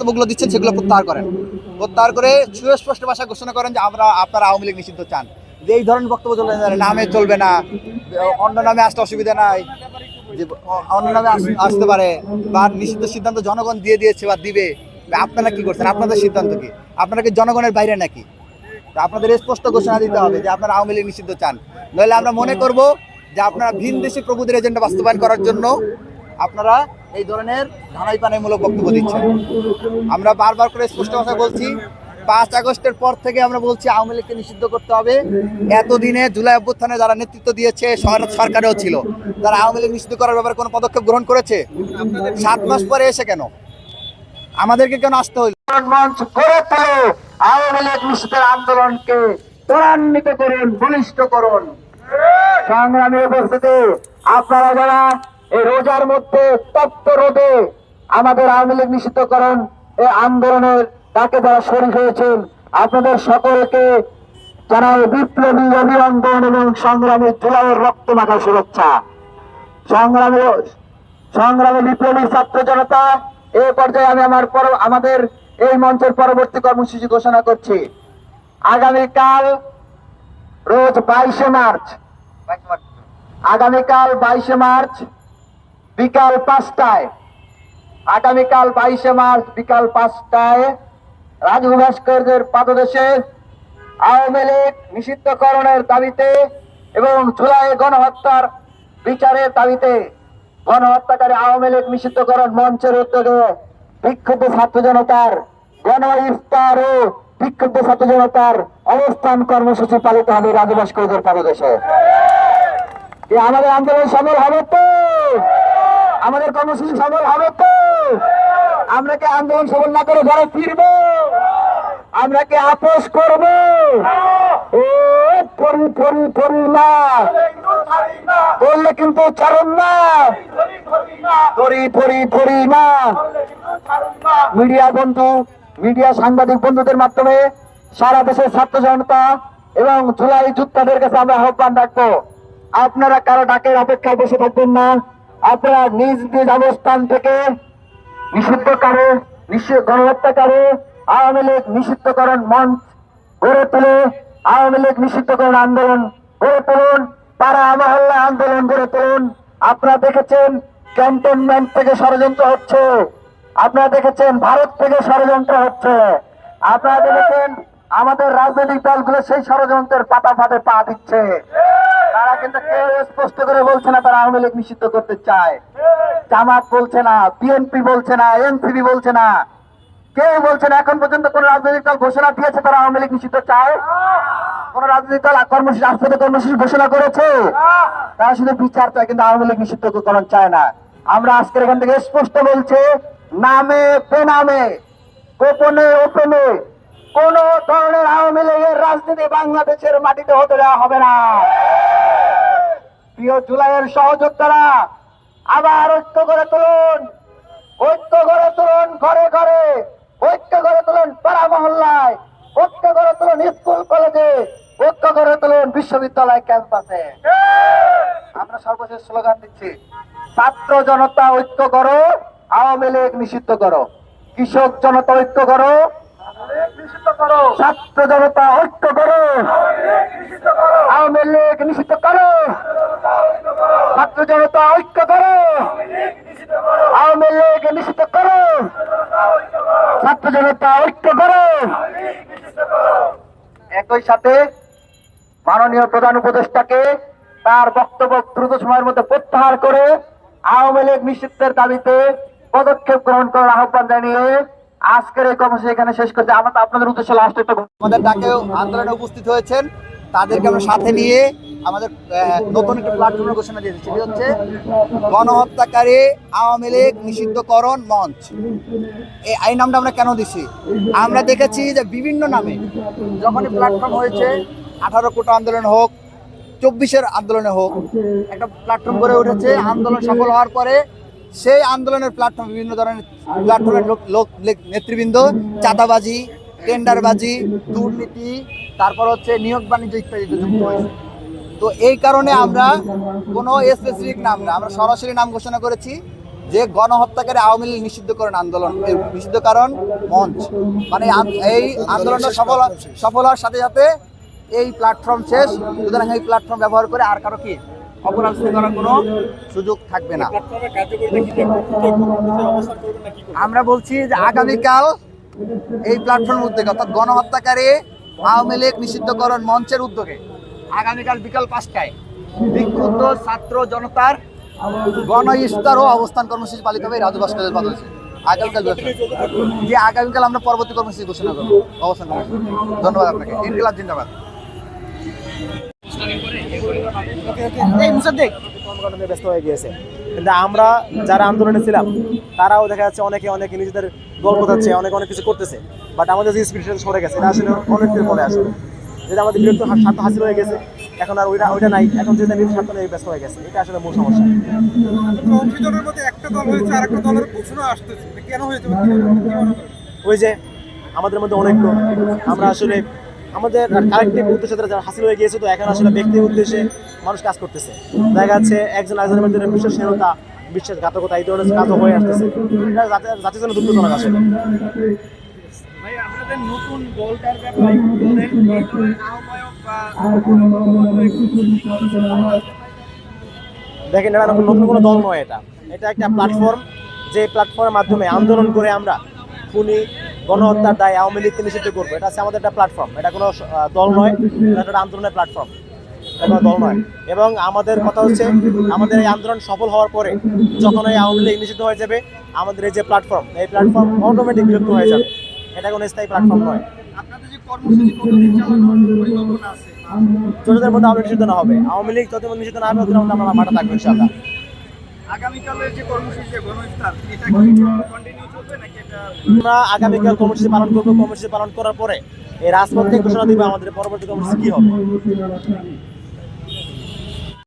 বক্তব্যগুলো দিচ্ছেন সেগুলো প্রত্যাহার করেন। প্রত্যাহার করে সুস্পষ্ট ভাষা ঘোষণা করেন যে আমরা আপনারা আওয়ামী লীগ নিষিদ্ধ চান। যে এই ধরনের বক্তব্য চলবে না, নামে চলবে না অন্য নামে আসতে অসুবিধা নাই যে অন্য নামে আসতে পারে বা নিষিদ্ধ সিদ্ধান্ত জনগণ দিয়ে দিয়েছে বা দিবে আপনারা কি করছেন? আপনাদের সিদ্ধান্ত কি? আপনারা কি জনগণের বাইরে নাকি? আপনাদের স্পষ্ট ঘোষণা দিতে হবে যে আপনারা আওয়ামী লীগ নিষিদ্ধ চান। নইলে আমরা মনে করব যে আপনারা ভিন দেশি প্রভুদের এজেন্ডা বাস্তবায়ন করার জন্য আপনারা এই ধরনের ধানাই পানাইমূলক বক্তব্য দিচ্ছেন। আমরা বারবার করে স্পষ্ট কথা বলছি, পাঁচ আগস্টের পর থেকে আমরা বলছি আওয়ামী লীগকে নিষিদ্ধ করতে হবে। এতদিনে জুলাই অভ্যুত্থানে যারা নেতৃত্ব দিয়েছে, সর- সরকারেও ছিল। তারা আওয়ামী লীগ নিষিদ্ধ করার ব্যাপারে কোনো পদক্ষেপ গ্রহণ করেছে? সাত মাস পরে এসে কেন? আমাদেরকে কেন আসতে হইল? আওয়ামী লীগ নিষিদ্ধের আন্দোলনকে ত্বরান্বিত করুন, বলিষ্ঠ করুন। সংগ্রামী উপস্থিতি, আপনারা যারা এই রোজার মধ্যে তপ্ত রোদে আমাদের আওয়ামী লীগ নিষিদ্ধকরণ এই আন্দোলনের তাকে যারা শরীর হয়েছেন, আপনাদের সকলকে জানাই বিপ্লবী অভিনন্দন এবং সংগ্রামী জুলাইয়ের রক্ত মাখা শুভেচ্ছা। সংগ্রামী সংগ্রামী বিপ্লবী ছাত্র জনতা, এ পর্যায়ে আমি আমার পর, আমাদের এই মঞ্চের পরবর্তী কর্মসূচি ঘোষণা করছি। আগামীকাল রোজ বাইশে মার্চ, আগামীকাল বাইশে মার্চ বিকাল পাঁচটায়। আগামীকাল বাইশে মার্চ বিকাল পাঁচটায় রাজু ভাস্করদের পাদদেশে আওয়ামী লীগ নিষিদ্ধকরণের দাবিতে এবং জুলাই গণহত্যার বিচারের দাবিতে গণহত্যাকারী আওয়ামী লীগ নিষিদ্ধকরণ মঞ্চের উদ্যোগে বিক্ষুব্ধ ছাত্র জনতার গণ ইফতার ও বিক্ষুব্ধ ছাত্র জনতার অবস্থান কর্মসূচি পালিত হবে রাজু ভাস্করদের পাদদেশে। আমাদের আন্দোলন সফল হবে তো? আমাদের কর্মসূচি সফল হবে তো? আমরা কি আন্দোলন সফল না করে ঘরে ফিরবো? আমরা কি আপোষ করব? ও পরি পরি পরি না করলে কিন্তু ছাড়ুন না। পরি পরি পরি না মিডিয়া বন্ধু, মিডিয়া সাংবাদিক বন্ধুদের মাধ্যমে সারা দেশের ছাত্র জনতা এবং জুলাই যোদ্ধাদের কাছে আমরা আহ্বান রাখব। আপনারা কারও ডাকের অপেক্ষায় বসে থাকবেন না। আপনারা নিজ নিজ অবস্থান থেকে নিষিদ্ধ গণহত্যাকারী, আওয়ামী লীগ নিষিদ্ধকরণ মঞ্চ গড়ে তুলে, আওয়ামী লীগ নিষিদ্ধকরণ আন্দোলন গড়ে তুলুন তারা মহল্লা আন্দোলন গড়ে তুলুন। আপনারা দেখেছেন ক্যান্টনমেন্ট থেকে ষড়যন্ত্র হচ্ছে। আপনারা দেখেছেন ভারত থেকে ষড়যন্ত্র হচ্ছে। আপনারা দেখেছেন আমাদের রাজনৈতিক দলগুলো সেই ষড়যন্ত্রের পাতা ফাটে পা দিচ্ছে। তারা কিন্তু কেউ স্পষ্ট করে বলছে না, তারা আওয়ামী লীগ নিষিদ্ধ করতে চায়। জামাত বলছে না, বিএনপি বলছে না, এনসিপি বলছে না। কেউ বলছে না, এখন পর্যন্ত কোন রাজনৈতিক দল ঘোষণা দিয়েছে তারা আওয়ামী লীগ নিষিদ্ধ চায়? কোন রাজনৈতিক দল কর্মসূচি রাজপথে কর্মসূচি ঘোষণা করেছে? তারা শুধু বিচার চায়, কিন্তু আওয়ামী লীগ চায় না। আমরা আজকের এখান থেকে স্পষ্ট বলছে, নামে, বেনামে, গোপনে, ওপেনে, কোন ধরনের আওয়ামী লীগের রাজনীতি বাংলাদেশের মাটিতে হতে দেওয়া হবে না। প্রিয় জুলাইয়ের সহযোদ্ধারা আবার ঐক্য করে তুলুন। ঐক্য করে তুলুন ঘরে ঘরে। ঐক্য করে তুলুন পাড়া মহল্লায়। ঐক্য করে তুলুন স্কুল কলেজে। ঐক্য করে তুলুন বিশ্ববিদ্যালয় ক্যাম্পাসে। আমরা সর্বশেষ স্লোগান দিচ্ছি ছাত্র জনতা ঐক্য করো আওয়ামী লীগ নিষিদ্ধ করো। কৃষক জনতা ঐক্য করো ছাত্র জনতা ঐক্য করো। আওয়ামী লীগ নিষিদ্ধ করো ছাত্র জনতা ঐক্য করো আওয়ামী লীগ নিষিদ্ধ করো ছাত্র জনতা ঐক্য করো। একই সাথে মাননীয় প্রধান উপদেষ্টাকে তার বক্তব্য দ্রুত সময়ের মধ্যে প্রত্যাহার করে আওয়ামী লীগ নিষিদ্ধের দাবিতে পদক্ষেপ গ্রহণ করার আহ্বান জানিয়ে আজকের এই কর্মসূচি এখানে শেষ করতে আমরা আপনাদের উদ্দেশ্যে লাস্ট একটা আমাদের ডাকেও আন্দোলনে উপস্থিত হয়েছেন। তাদেরকে আমরা সাথে নিয়ে আমাদের নতুন একটা প্ল্যাটফর্মের ঘোষণা দিয়েছি। সেটি হচ্ছে গণহত্যাকারী আওয়ামী লীগ নিষিদ্ধকরণ মঞ্চ। এই এই নামটা আমরা কেন দিছি? আমরা দেখেছি যে বিভিন্ন নামে যখনই প্ল্যাটফর্ম হয়েছে, আঠারো কোটা আন্দোলন হোক, চব্বিশের আন্দোলনে হোক, একটা প্ল্যাটফর্ম গড়ে উঠেছে। আন্দোলন সফল হওয়ার পরে সেই আন্দোলনের প্ল্যাটফর্ম বিভিন্ন ধরনের প্ল্যাটফর্মের লোক লোক নেতৃবৃন্দ, চাঁদাবাজি, টেন্ডারবাজি, দুর্নীতি, তারপর হচ্ছে নিয়োগ বাণিজ্য ইত্যাদিতে যুক্ত হয়েছে। তো এই কারণে আমরা কোনো স্পেসিফিক নাম না, আমরা সরাসরি নাম ঘোষণা করেছি যে গণহত্যাকারী আওয়ামী লীগ নিষিদ্ধকরণ আন্দোলন নিষিদ্ধকরণ মঞ্চ। মানে এই আন্দোলনটা সফল সফল হওয়ার সাথে সাথে এই প্ল্যাটফর্ম শেষ। সুতরাং এই প্ল্যাটফর্ম ব্যবহার করে আর কারও কি অপরাধ করার কোনো সুযোগ থাকবে না। আমরা বলছি যে আগামীকাল এই প্ল্যাটফর্ম উদ্যোগে, অর্থাৎ গণহত্যাকারী আওয়ামী লীগ নিষিদ্ধকরণ মঞ্চের উদ্যোগে আগামীকাল বিকাল পাঁচটায় বিক্ষুব্ধ ছাত্র জনতার গণ ইফতার ও অবস্থান কর্মসূচি পালিত হবে রাজু ভাস্করের আগামীকাল যে আগামীকাল আমরা পরবর্তী কর্মসূচি ঘোষণা করব। অবস্থান কর্মসূচি। ধন্যবাদ আপনাকে। ইনকিলাব জিন্দাবাদ। ব্যস্ত হয়ে গিয়েছে। কিন্তু আমরা যারা আন্দোলনে ছিলাম, তারাও দেখা যাচ্ছে অনেকে অনেকে নিজেদের দল বোঝাচ্ছে অনেকে অনেক কিছু করতেছে। বাট আমাদের যে স্পিরিট সরে গেছে, এটা আসলে অনেকদিন পরে আসলে যেটা আমাদের বিরক্ত স্বার্থ হাসিল হয়ে গেছে। এখন আর ওইটা ওইটা নাই। এখন যেটা নিজের স্বার্থ নিয়ে ব্যস্ত হয়ে গেছে এটা আসলে মূল সমস্যা। মধ্যে একটা দল হয়েছে আর একটা দলের ঘোষণা আসতেছে। কেন হয়েছে? ওই যে আমাদের মধ্যে অনেক আমরা আসলে আমাদের কালেক্টিভ উদ্দেশ্যে যারা হাসিল হয়ে গিয়েছে তো এখন আসলে ব্যক্তি উদ্দেশ্যে মানুষ কাজ করতেছে। দেখা যাচ্ছে একজন একজনের মধ্যে বিশ্বাসহীনতা বিশ্বাসঘাতকতা এই ধরনের কাজও হয়ে আসতেছে। এটা জাতির জন্য দুঃখজনক আসলে। নতুন দলটার ব্যাপারে আহ্বায়ক বা দেখেন এটা নতুন নতুন কোনো দল নয় এটা। এটা একটা প্ল্যাটফর্ম যে প্ল্যাটফর্মের মাধ্যমে আন্দোলন করে আমরা খুনি গণহত্যার দায় আওয়ামী লীগকে নিষিদ্ধ করব। এটা হচ্ছে আমাদের একটা প্ল্যাটফর্ম এটা কোনো দল নয় এটা একটা আন্দোলনের প্ল্যাটফর্ম এটা কোনো দল নয়। এবং আমাদের কথা হচ্ছে আমাদের এই আন্দোলন সফল হওয়ার পরে যখন এই আওয়ামী লীগ নিষিদ্ধ হয়ে যাবে আমাদের এই যে প্ল্যাটফর্ম এই প্ল্যাটফর্ম অটোমেটিক বিলুপ্ত হয়ে যাবে। এটা কোনো স্থায়ী প্ল্যাটফর্ম নয়। যতদের মধ্যে আওয়ামী লীগ না হবে। আওয়ামী লীগ যতদিন নিষিদ্ধ না হবে ওদের মধ্যে আমরা মাঠে থাকব ইনশাআল্লাহ। আগামীকালের যে কর্মসূচি যে এটা কি কন্টিনিউ চলবে নাকি এটা আমরা আগামীকাল কর্মসূচি পালন করব। কর্মসূচি পালন করার পরে এই রাজপথে ঘোষণা দিবে আমাদের পরবর্তী কর্মসূচি কি হবে।